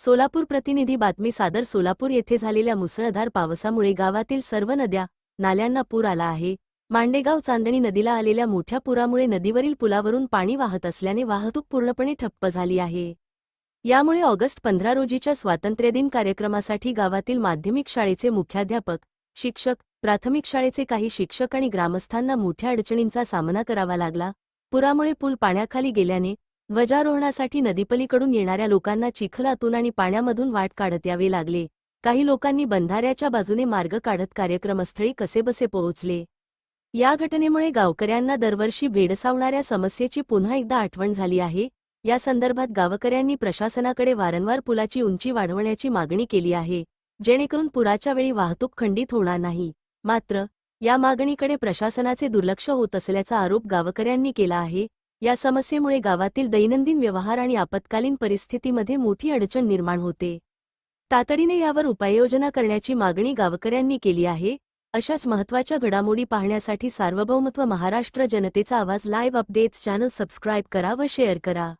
सोलापूर प्रतिनिधी बातमी सादर सोलापूर येथे झालेल्या मुसळधार पावसामुळे गावातील सर्व नद्या नाल्यांना पूर आला आहे. मांडेगाव चांदणी नदीला आलेल्या मोठ्या पुरामुळे नदीवरील पुलावरून पाणी वाहत असल्याने वाहतूक पूर्णपणे ठप्प झाली आहे. यामुळे ऑगस्ट पंधरा रोजीच्या स्वातंत्र्यदिन कार्यक्रमासाठी गावातील माध्यमिक शाळेचे मुख्याध्यापक शिक्षक प्राथमिक शाळेचे काही शिक्षक आणि ग्रामस्थांना मोठ्या अडचणींचा सामना करावा लागला. पुरामुळे पूल पाण्याखाली गेल्याने ध्वजारोहणासाठी नदीपलीकडून येणाऱ्या लोकांना चिखलातून आणि पाण्यामधून वाट काढत यावे लागले. काही लोकांनी बंधाऱ्याच्या बाजूने मार्ग काढत कार्यक्रमस्थळी कसेबसे पोहोचले. या घटनेमुळे गावकऱ्यांना दरवर्षी भेडसावणाऱ्या समस्येची पुन्हा एकदा आठवण झाली आहे. या संदर्भात गावकऱ्यांनी प्रशासनाकडे वारंवार पुलाची उंची वाढवण्याची मागणी केली आहे. जेणेकरून पुराच्या वेळी वाहतूक खंडित होणार नाही. मात्र या मागणीकडे प्रशासनाचे दुर्लक्ष होत असल्याचा आरोप गावकऱ्यांनी केला आहे. या समस्येमुळे गावातील दैनंदिन व्यवहार आणि आपत्कालीन परिस्थितीमध्ये मोठी अडचण निर्माण होते. तातडीने यावर उपाययोजना करण्याची मागणी गावकऱ्यांनी केली आहे अशाच महत्त्वाच्या घडामोडी पाहण्यासाठी सार्वभौमत्व महाराष्ट्र जनतेचा आवाज लाईव्ह अपडेट्स चॅनल सबस्क्राईब करा व शेअर करा.